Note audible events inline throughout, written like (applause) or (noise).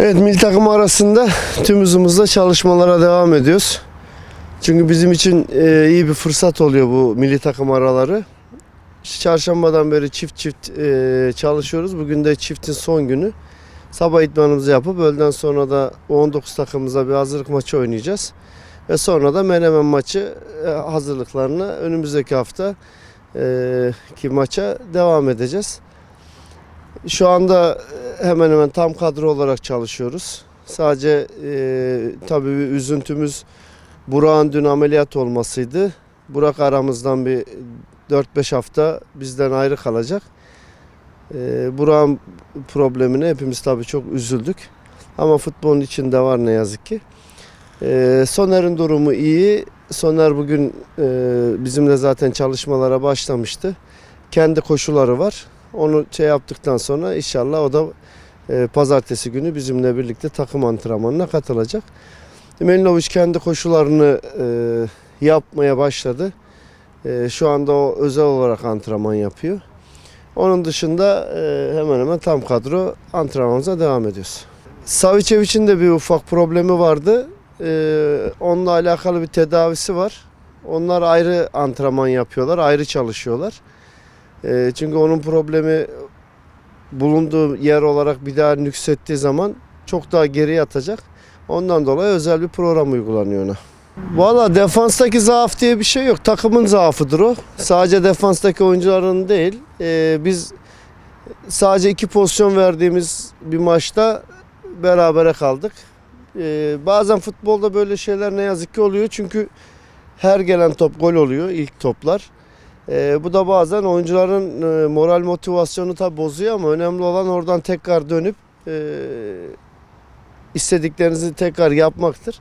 Evet milli takım arasında tüm hızımızla çalışmalara devam ediyoruz. Çünkü bizim için e, iyi bir fırsat oluyor bu milli takım araları. Çarşambadan beri çift çift e, çalışıyoruz. Bugün de çiftin son günü. Sabah idmanımızı yapıp öğleden sonra da 19 takımımıza bir hazırlık maçı oynayacağız. Ve sonra da Menemen maçı e, hazırlıklarına önümüzdeki hafta e, ki maça devam edeceğiz. Şu anda e, hemen hemen tam kadro olarak çalışıyoruz. Sadece e, tabii bir üzüntümüz Burak'ın dün ameliyat olmasıydı. Burak aramızdan bir 4-5 hafta bizden ayrı kalacak. E, Burak'ın problemine hepimiz tabii çok üzüldük. Ama futbolun içinde var ne yazık ki. E, Soner'in durumu iyi. Soner bugün e, bizimle zaten çalışmalara başlamıştı. Kendi koşuları var. Onu şey yaptıktan sonra inşallah o da e, pazartesi günü bizimle birlikte takım antrenmanına katılacak. Melinovic kendi koşularını e, yapmaya başladı. E, şu anda o özel olarak antrenman yapıyor. Onun dışında e, hemen hemen tam kadro antrenmanımıza devam ediyoruz. Savicevic'in de bir ufak problemi vardı. E, onunla alakalı bir tedavisi var. Onlar ayrı antrenman yapıyorlar, ayrı çalışıyorlar. E, çünkü onun problemi bulunduğu yer olarak bir daha nüksettiği zaman çok daha geriye atacak. Ondan dolayı özel bir program uygulanıyor ona. Valla defanstaki zaaf diye bir şey yok. Takımın zaafıdır o. Sadece defanstaki oyuncuların değil. Ee, biz sadece iki pozisyon verdiğimiz bir maçta berabere kaldık. Ee, bazen futbolda böyle şeyler ne yazık ki oluyor. Çünkü her gelen top gol oluyor ilk toplar. Ee, bu da bazen oyuncuların e, moral motivasyonu tabi bozuyor ama önemli olan oradan tekrar dönüp e, istediklerinizi tekrar yapmaktır.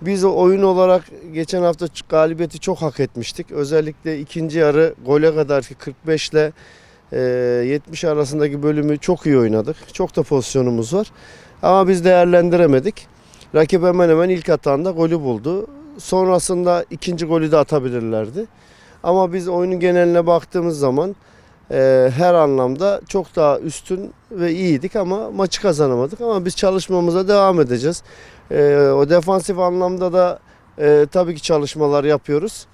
Biz oyun olarak geçen hafta galibiyeti çok hak etmiştik. Özellikle ikinci yarı gole kadar ki 45 ile e, 70 arasındaki bölümü çok iyi oynadık. Çok da pozisyonumuz var. Ama biz değerlendiremedik. Rakip hemen hemen ilk atağında golü buldu. Sonrasında ikinci golü de atabilirlerdi. Ama biz oyunun geneline baktığımız zaman e, her anlamda çok daha üstün ve iyiydik ama maçı kazanamadık. Ama biz çalışmamıza devam edeceğiz. E, o defansif anlamda da e, tabii ki çalışmalar yapıyoruz.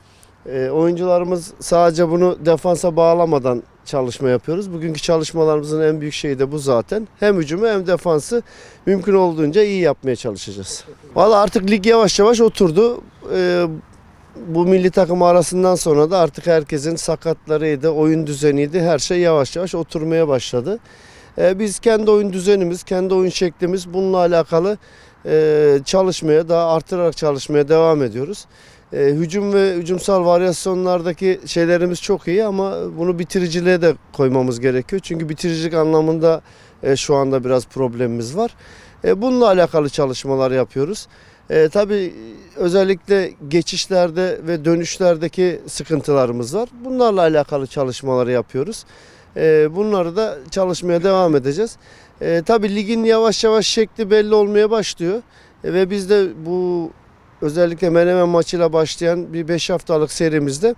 E, oyuncularımız sadece bunu defansa bağlamadan çalışma yapıyoruz. Bugünkü çalışmalarımızın en büyük şeyi de bu zaten. Hem hücumu hem defansı mümkün olduğunca iyi yapmaya çalışacağız. Valla artık lig yavaş yavaş oturdu. E, bu milli takım arasından sonra da artık herkesin sakatlarıydı, oyun düzeniydi. Her şey yavaş yavaş oturmaya başladı. Ee, biz kendi oyun düzenimiz, kendi oyun şeklimiz bununla alakalı e, çalışmaya, daha artırarak çalışmaya devam ediyoruz. E, hücum ve hücumsal varyasyonlardaki şeylerimiz çok iyi ama bunu bitiriciliğe de koymamız gerekiyor. Çünkü bitiricilik anlamında e, şu anda biraz problemimiz var. E, bununla alakalı çalışmalar yapıyoruz. E, tabii özellikle geçişlerde ve dönüşlerdeki sıkıntılarımız var. Bunlarla alakalı çalışmaları yapıyoruz. E, bunları da çalışmaya devam edeceğiz. E, tabii ligin yavaş yavaş şekli belli olmaya başlıyor. E, ve biz de bu özellikle Menemen maçıyla başlayan bir 5 haftalık serimizde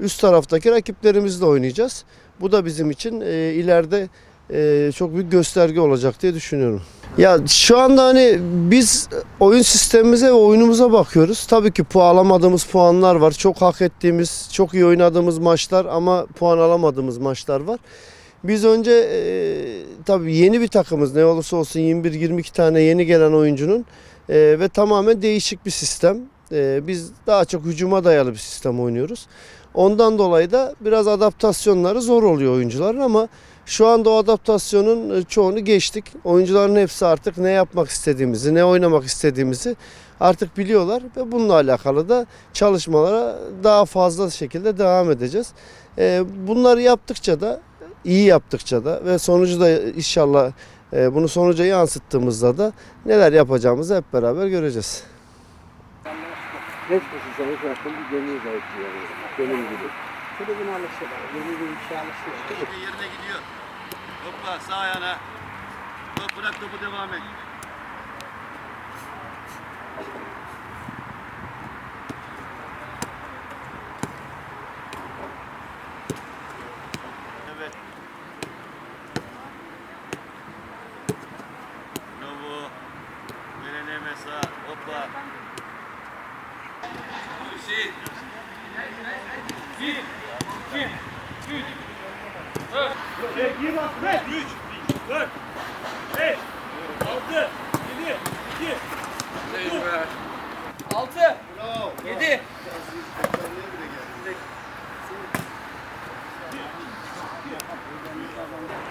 üst taraftaki rakiplerimizle oynayacağız. Bu da bizim için e, ileride e, çok büyük gösterge olacak diye düşünüyorum. Ya şu anda hani biz oyun sistemimize ve oyunumuza bakıyoruz. Tabii ki puan alamadığımız puanlar var. Çok hak ettiğimiz, çok iyi oynadığımız maçlar ama puan alamadığımız maçlar var. Biz önce e, tabii yeni bir takımız ne olursa olsun 21-22 tane yeni gelen oyuncunun e, ve tamamen değişik bir sistem. E, biz daha çok hücuma dayalı bir sistem oynuyoruz. Ondan dolayı da biraz adaptasyonları zor oluyor oyuncuların ama şu anda o adaptasyonun e, çoğunu geçtik. Oyuncuların hepsi artık ne yapmak istediğimizi, ne oynamak istediğimizi artık biliyorlar ve bununla alakalı da çalışmalara daha fazla şekilde devam edeceğiz. E, Bunları yaptıkça da, iyi yaptıkça da ve sonucu da inşallah e, bunu sonuca yansıttığımızda da neler yapacağımızı hep beraber göreceğiz. Genç koşulsanız bıraktım bir gönül zayıflıyor. Benim gibi. Kulübün alışı var. Yeni bir işe alışı var. Şimdi yerine gidiyor. Hopla sağ ayağına. Top bırak topu devam et. 1, 2, 3, 4, 5, 3, 4, 5, 6, 7, 2, 6, 7,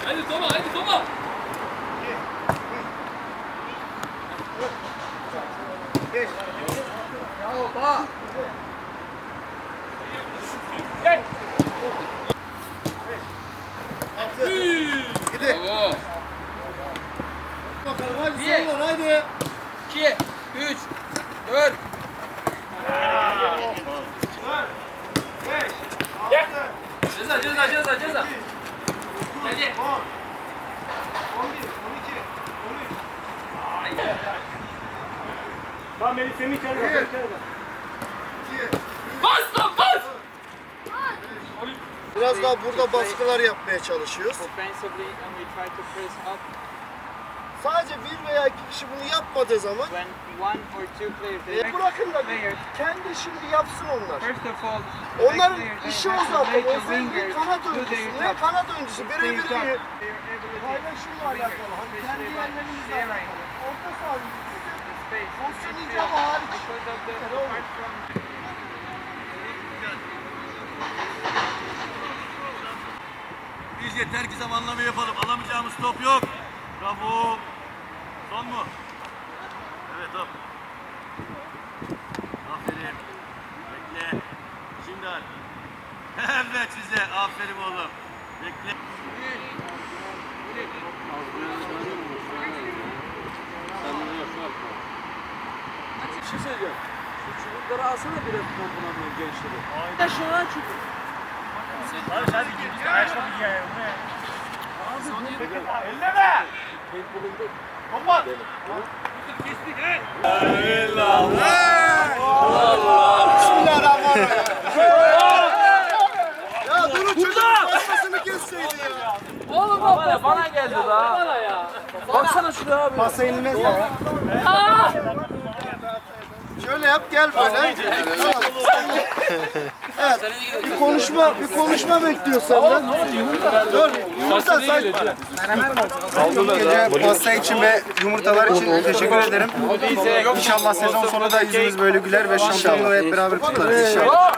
Hadi Toma, hadi Toma. Beş. Bravo, bak. Bir. Haydi. İki, üç, dört. Ceza, ceza, ceza, ceza. Hadi. Bas lan bas! Biraz daha burada baskılar yapmaya çalışıyoruz. Sadece bir veya iki kişi bunu yapmadığı zaman e, bırakın da kendi şimdi yapsın onlar. Onların işi o zaten. Özellikle kanat oyuncusu. Ne kanat oyuncusu birebir bir paylaşımla alakalı. Hani kendi yerlerimizle alakalı. Orta saha the space, Pozisyon icabı hariç. because Biz yeter ki zamanlama yapalım. Alamayacağımız top yok. Bravo. Son mu? Evet top. Aferin. Bekle. Şimdi al. (laughs) Evet size. Aferin oğlum. Bekle. Bir şey söyleyeceğim. Şu çubukları alsana bir hep komponanın gençleri. Ya şuna çubuk. Ya durun çocuk pasmasını kesseydi ya. Oğlum bana, bana geldi la. Baksana şuraya abi. Pasa inmez ya. Şöyle yap gel böyle. Evet. Bir konuşma bir konuşma bekliyor senden. Dur. Yumurta say. Gece pasta için ve yumurtalar için teşekkür ederim. İnşallah sezon sonu da yüzümüz böyle güler ve şampiyonluğu hep beraber kutlarız inşallah.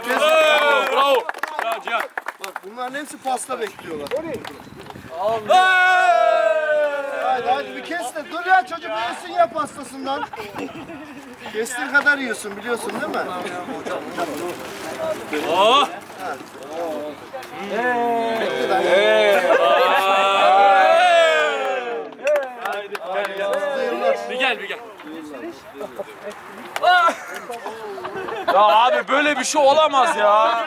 Bravo. Bak bunların hepsi pasta bekliyorlar. Hadi hadi bir kes de dur ya çocuk yesin ya pastasından. Kestiğin kadar yiyorsun biliyorsun değil mi? Bir gel bir gel. ya abi böyle bir şey olamaz ya.